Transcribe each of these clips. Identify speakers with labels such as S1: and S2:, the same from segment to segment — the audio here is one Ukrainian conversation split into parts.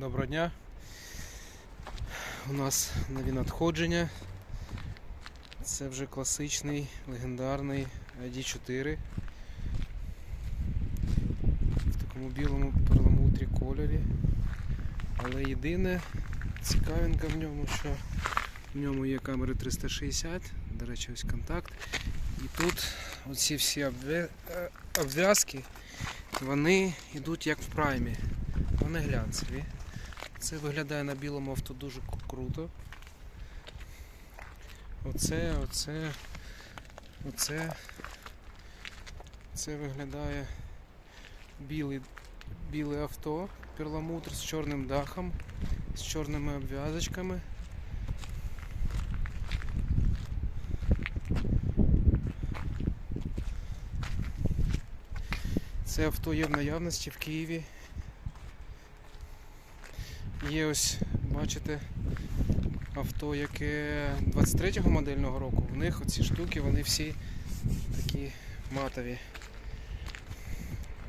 S1: Доброго дня. У нас нові надходження. Це вже класичний легендарний ID4 в такому білому перламутрі кольорі. Але єдине цікавинка в ньому, що в ньому є камери 360, до речі, ось контакт. І тут оці всі е, обв'язки, вони йдуть як в праймі. Вони глянцеві. Це виглядає на білому авто дуже круто. Оце, оце, оце. Це виглядає білий, біле авто, перламутр з чорним дахом, з чорними обв'язочками. Це авто є в наявності в Києві. Є ось, бачите, авто, яке 23-го модельного року. В них оці штуки, вони всі такі матові.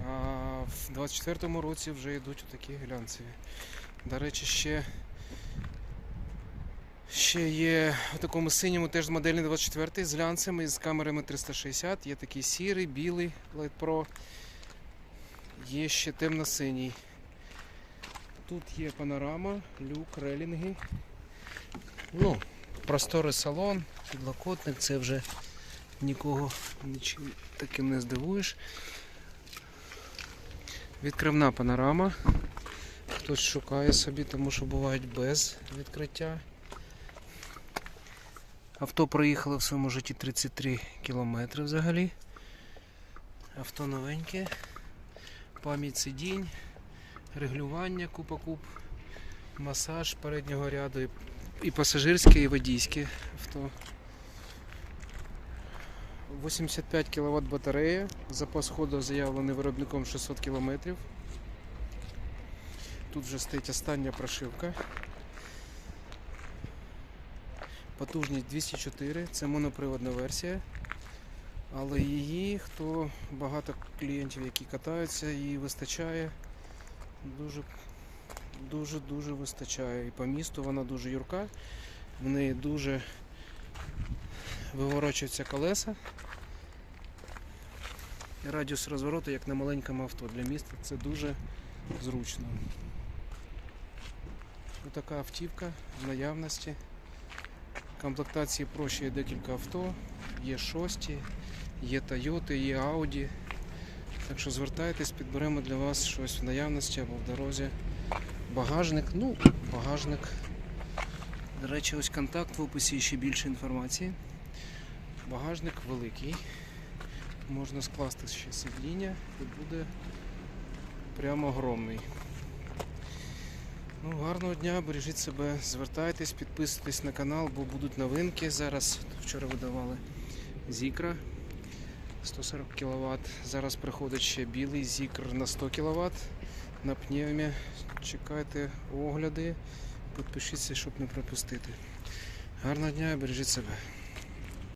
S1: А в 24-му році вже йдуть такі глянцеві. До речі, ще, ще є в такому синьому теж модельний 24 з глянцями, з камерами 360. Є такий сірий, білий Light Pro. Є ще темно-синій. Тут є панорама, люк, релінги. Ну, просторий салон, підлокотник, це вже нікого нічим таким не здивуєш. Відкривна панорама. Хтось шукає собі, тому що бувають без відкриття. Авто проїхало в своєму житті 33 кілометри взагалі. Авто новеньке. Пам'ять сидінь регулювання купа-куп, масаж переднього ряду, і пасажирське, і водійське авто. 85 кВт батарея, запас ходу заявлений виробником 600 км. Тут вже стоїть остання прошивка. Потужність 204, це моноприводна версія. Але її, хто багато клієнтів, які катаються, її вистачає дуже дуже дуже вистачає. І по місту вона дуже юрка, в неї дуже виворочуються колеса. І радіус розвороту, як на маленькому авто. Для міста це дуже зручно. Ось така автівка в наявності. Комплектації проще є декілька авто, є шості, є Тойоти, є Ауді. Так що звертайтесь, підберемо для вас щось в наявності або в дорозі. Багажник, ну, багажник. До речі, ось контакт в описі ще більше інформації. Багажник великий. Можна скласти ще сидіння і буде прямо огромний. Ну, гарного дня, бережіть себе, звертайтесь, підписуйтесь на канал, бо будуть новинки. Зараз вчора видавали Зікра 140 кВт. Зараз приходить ще білий Зікр на 100 кВт на пневмі. Чекайте огляди, підпишіться, щоб не пропустити. Гарного дня, бережіть себе.